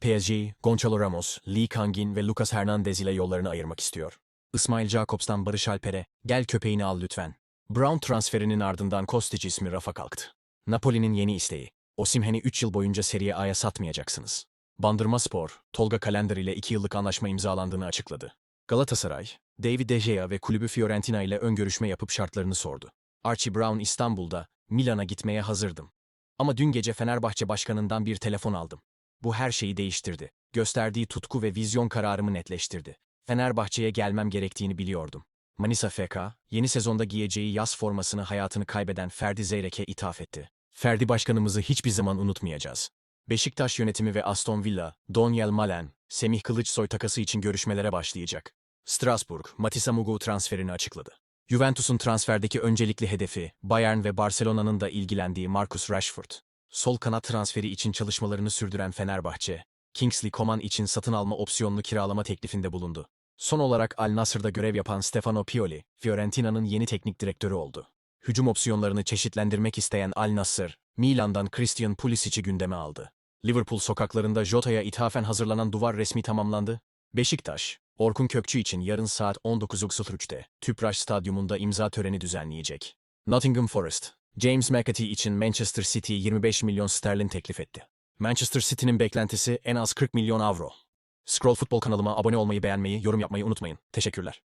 PSG, Gonçalo Ramos, Lee Kangin ve Lucas Hernandez ile yollarını ayırmak istiyor. İsmail Jacobs'tan Barış Alper'e, gel köpeğini al lütfen. Brown transferinin ardından Kostic ismi rafa kalktı. Napoli'nin yeni isteği. Osimhen'i 3 yıl boyunca Serie A'ya satmayacaksınız. Bandırma Spor, Tolga Kalender ile 2 yıllık anlaşma imzalandığını açıkladı. Galatasaray, David De Gea ve kulübü Fiorentina ile ön görüşme yapıp şartlarını sordu. Archie Brown İstanbul'da, Milan'a gitmeye hazırdım. Ama dün gece Fenerbahçe başkanından bir telefon aldım. Bu her şeyi değiştirdi. Gösterdiği tutku ve vizyon kararımı netleştirdi. Fenerbahçe'ye gelmem gerektiğini biliyordum. Manisa FK, yeni sezonda giyeceği yaz formasını hayatını kaybeden Ferdi Zeyrek'e ithaf etti. Ferdi başkanımızı hiçbir zaman unutmayacağız. Beşiktaş yönetimi ve Aston Villa, Doniel Malen, Semih Kılıçsoy takası için görüşmelere başlayacak. Strasbourg, Matisa Mugu transferini açıkladı. Juventus'un transferdeki öncelikli hedefi, Bayern ve Barcelona'nın da ilgilendiği Marcus Rashford. Sol kanat transferi için çalışmalarını sürdüren Fenerbahçe, Kingsley Coman için satın alma opsiyonlu kiralama teklifinde bulundu. Son olarak Al Nassr'da görev yapan Stefano Pioli, Fiorentina'nın yeni teknik direktörü oldu. Hücum opsiyonlarını çeşitlendirmek isteyen Al Nassr, Milan'dan Christian Pulisic'i gündeme aldı. Liverpool sokaklarında Jota'ya ithafen hazırlanan duvar resmi tamamlandı. Beşiktaş, Orkun Kökçü için yarın saat 19.03'te Tüpraş Stadyumunda imza töreni düzenleyecek. Nottingham Forest, James McAtee için Manchester City 25 milyon sterlin teklif etti. Manchester City'nin beklentisi en az 40 milyon avro. Scroll Futbol kanalıma abone olmayı, beğenmeyi, yorum yapmayı unutmayın. Teşekkürler.